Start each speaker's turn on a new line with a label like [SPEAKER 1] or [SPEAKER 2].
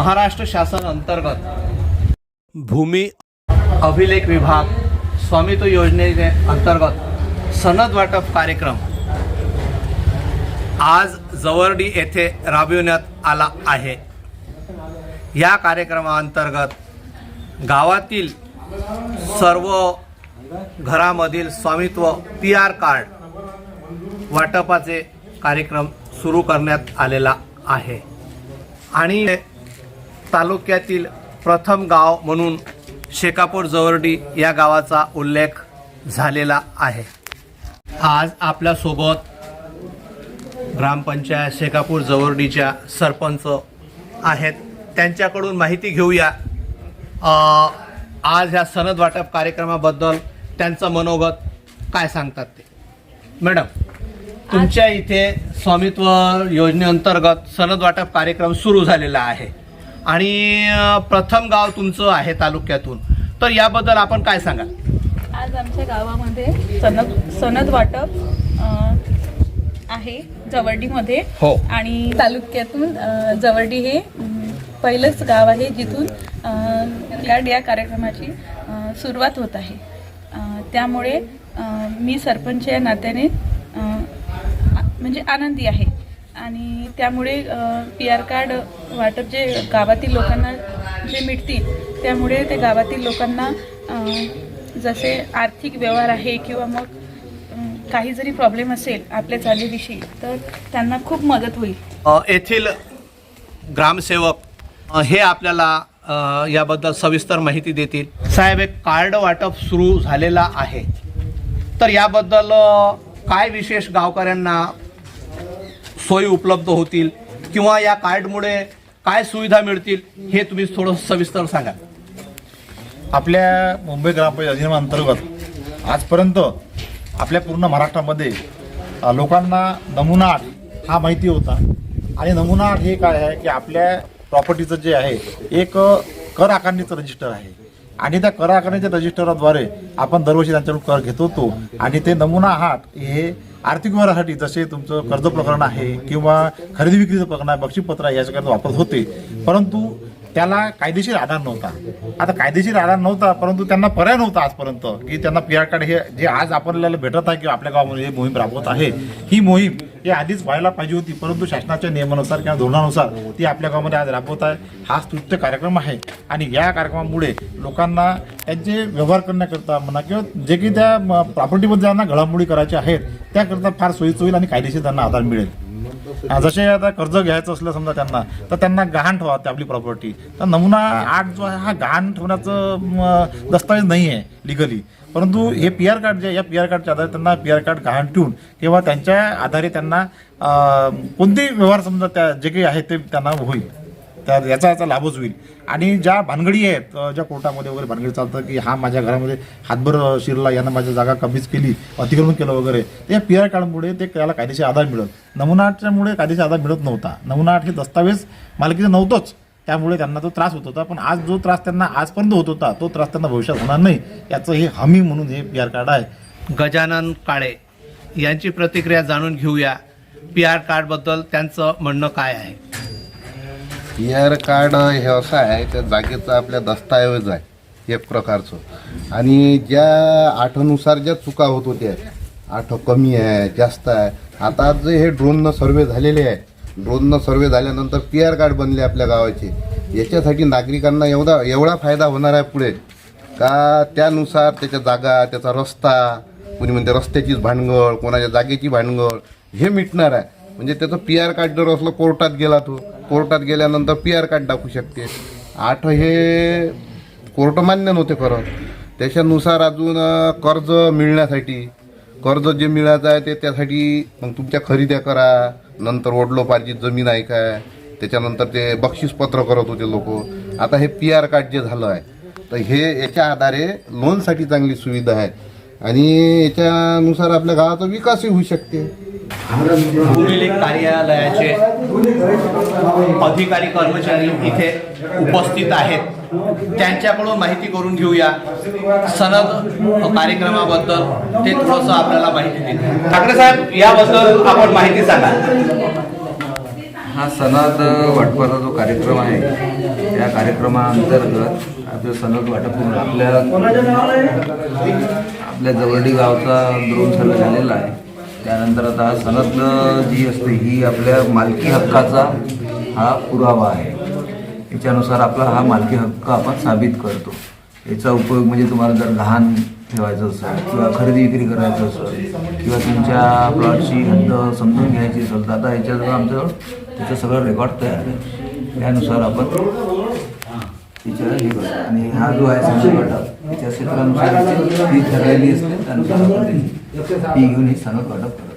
[SPEAKER 1] महाराष्ट्र शासन अंतर्गत भूमी अभिलेख विभाग स्वामित्व योजनेचे अंतर्गत सनद वाटप कार्यक्रम आज जवर्डी येथे राबविण्यात आला आहे. या कार्यक्रमाअंतर्गत गावातील सर्व घरामधील स्वामित्व पी आर कार्ड वाटपाचे कार्यक्रम सुरू करण्यात आलेला आहे. आणि तालुक्यातील प्रथम गाव म्हणून शेकापूर जवरडी या गावाचा उल्लेख झालेला आहे. आज आपल्यासोबत ग्रामपंचायत शेकापूर जवरडीच्या सरपंच आहेत. त्यांच्याकडून माहिती घेऊया. आज ह्या सनद वाटप कार्यक्रमाबद्दल त्यांचं मनोगत काय सांगतात ते? मॅडम तुमच्या इथे स्वामित्व योजनेअंतर्गत सनद वाटप कार्यक्रम सुरू झालेला आहे. आणि प्रथम गाव तुमचं आहे तालुक्यातून. तर याबद्दल आपण काय सांगाल?
[SPEAKER 2] आज आमच्या गावामध्ये सनद सनद वाटप अ, आहे जवर्डीमध्ये.
[SPEAKER 1] हो.
[SPEAKER 2] आणि तालुक्यातून अ, जवर्डी हे अम, पहिलंच गाव आहे जिथून अ, कार्ड या कार्यक्रमाची अ, सुरुवात होत आहे. अ, त्यामुळे अ, मी सरपंच या नात्याने अ, आ- म्हणजे आनंदी आहे. आणि त्यामुळे पी आर कार्ड वाटप जे गावातील लोकांना जे मिळतील त्यामुळे ते गावातील लोकांना जसे आर्थिक व्यवहार आहे किंवा मग काही जरी प्रॉब्लेम असेल आपल्या चालीविषयी तर त्यांना खूप मदत होईल.
[SPEAKER 1] येथील ग्रामसेवक हे आपल्याला याबद्दल सविस्तर माहिती देतील. साहेब एक कार्ड वाटप सुरू झालेला आहे. तर याबद्दल काय विशेष गावकऱ्यांना सोयी उपलब्ध होतील किंवा या कार्डमुळे काय सुविधा मिळतील हे तुम्ही थोडं सविस्तर सांगा.
[SPEAKER 3] आपल्या मुंबई ग्रामपंचायत अधिनियमाअंतर्गत आजपर्यंत आपल्या पूर्ण महाराष्ट्रामध्ये लोकांना नमुना आठ हा माहिती होता. आणि नमुना आठ हे काय आहे की आपल्या प्रॉपर्टीचं जे आहे एक कर आकारणीचं रजिस्टर आहे. आणि त्या कर आकारणीच्या रजिस्टरद्वारे आपण दरवर्षी त्यांच्याकडून कर घेत होतो. आणि ते नमुना आठ हे आर्थिक व्यवहारासाठी जसे तुमचं कर्ज प्रकरण आहे किंवा खरेदी विक्रीचं प्रकरण आहे बक्षीपत्र आहे याच्याकरता वापरत होते. परंतु त्याला कायदेशीर आधार नव्हता. आता कायदेशीर आधार नव्हता परंतु त्यांना पर्याय नव्हता आजपर्यंत की त्यांना पी आर कार्ड हे जे आज आपल्याला भेटत आहे किंवा आपल्या गावामध्ये हे मोहीम राबवत आहे ही मोहीम हे आधीच व्हायला पाहिजे होती परंतु शासनाच्या नियमानुसार किंवा धोरणानुसार ती आपल्या गावामध्ये आज राबवत आहे. हा स्तुत्य कार्यक्रम आहे. आणि या कार्यक्रमामुळे लोकांना त्यांचे व्यवहार करण्याकरता म्हणा किंवा जे काही त्या प्रॉपर्टीमध्ये ज्यांना घडामोडी करायच्या आहेत त्याकरता फार सोयीचं होईल आणि कायदेशीर त्यांना आधार मिळेल. जसे आता कर्ज घ्यायचं असलं समजा त्यांना तर त्यांना गहाण ठेवा ते आपली प्रॉपर्टी तर नमुना आठ जो आहे हा गहाण ठेवण्याचं दस्तावेज नाही आहे लिगली परंतु हे पी आर कार्ड जे या पी आर कार्डच्या आधारे त्यांना पी आर कार्ड गहाण ठेवून किंवा त्यांच्या आधारे त्यांना कोणते कोणतेही व्यवहार समजा त्या जे काही आहे ते त्यांना होईल. त्या याचा याचा लाभच होईल. आणि ज्या भानगडी आहेत ज्या कोर्टामध्ये वगैरे भानगडी चालतं की हा माझ्या घरामध्ये हातभर शिरला यानं माझ्या जागा कमीच केली अतिक्रमण केलं वगैरे ते पी आर कार्डमुळे ते त्याला कायदेशीर आधार मिळत. नमुना आठच्यामुळे कायदेशीर आधार मिळत नव्हता. नमुना आठ हे दस्तावेज मालकीचं नव्हतंच. त्यामुळे त्यांना तो त्रास होत होता. पण आज जो त्रास त्यांना आजपर्यंत होत होता तो त्रास त्यांना भविष्यात होणार नाही. याचं हे हमी म्हणून हे पी आर कार्ड आहे.
[SPEAKER 1] गजानन काळे यांची प्रतिक्रिया जाणून घेऊया. पी आर कार्डबद्दल त्यांचं म्हणणं काय आहे?
[SPEAKER 4] पी आर कार्ड हे असं आहे त्या जागेचा आपल्या दस्तऐवज आहे एक प्रकारचं. आणि ज्या आठनुसार ज्या चुका होत होत्या आठ कमी आहे जास्त आहे आता जे हे ड्रोननं सर्वे झालेले आहे. ड्रोननं सर्वे झाल्यानंतर पी आर कार्ड बनले आपल्या गावाचे. याच्यासाठी नागरिकांना एवढा एवढा फायदा होणार आहे पुढे. का त्यानुसार त्याच्या जागा त्याचा रस्ता कोणी म्हणते रस्त्याचीच भानगड कोणाच्या जागेची भानगड हे मिटणार आहे. म्हणजे त्याचं पी आर कार्ड जर असलं कोर्टात गेला तो कोर्टात गेल्यानंतर पी आर कार्ड दाखवू शकते. आठ हे कोर्ट मान्य नव्हते करत त्याच्यानुसार अजून कर्ज मिळण्यासाठी कर्ज जे मिळायचं आहे ते त्यासाठी मग तुमच्या खरेद्या करा. नंतर वडलोपारची जमीन आहे काय? त्याच्यानंतर ते बक्षीसपत्र करत होते लोक. आता हे पी आर कार्ड जे झालं आहे तर हे याच्या आधारे लोनसाठी चांगली सुविधा आहे. आणि याच्यानुसार आपल्या गावाचा विकासही होऊ शकते.
[SPEAKER 1] भूमिलेख कार्यालयाचे अधिकारी कर्मचारी इथे उपस्थित आहेत. त्यांच्याकडून माहिती करून घेऊया. सनद कार्यक्रमाबद्दल ते थोडंसं आपल्याला माहिती देतील. ठाकरे साहेब याबद्दल आपण माहिती सांगा
[SPEAKER 5] हा सनद वाटपाचा जो कार्यक्रम आहे त्या कार्यक्रमाअंतर्गत आपलं सनद वाटप करून आपल्या आपल्या जवळडी गावचा ड्रोन सर्वे झालेला आहे. त्यानंतर आता सनद जी असते ही आपल्या मालकी हक्काचा हा पुरावा आहे. याच्यानुसार आपला हा मालकी हक्क आपण साबित करतो. याचा उपयोग म्हणजे तुम्हाला जर गहाण ठेवायचं असेल किंवा खरेदी विक्री करायचं असेल किंवा तुमच्या प्लॉटची हद्द समजून घ्यायची असेल तर आता याच्याजवळ आमचं त्याचं सगळं रेकॉर्ड तयार आहे. त्यानुसार आपण तिच्या हे करतो. आणि हा जो आहे सनद त्या क्षेत्रानुसार ती ठरलेली असते त्यानुसार आपण ती घेऊन ही सनद वाटप करतो.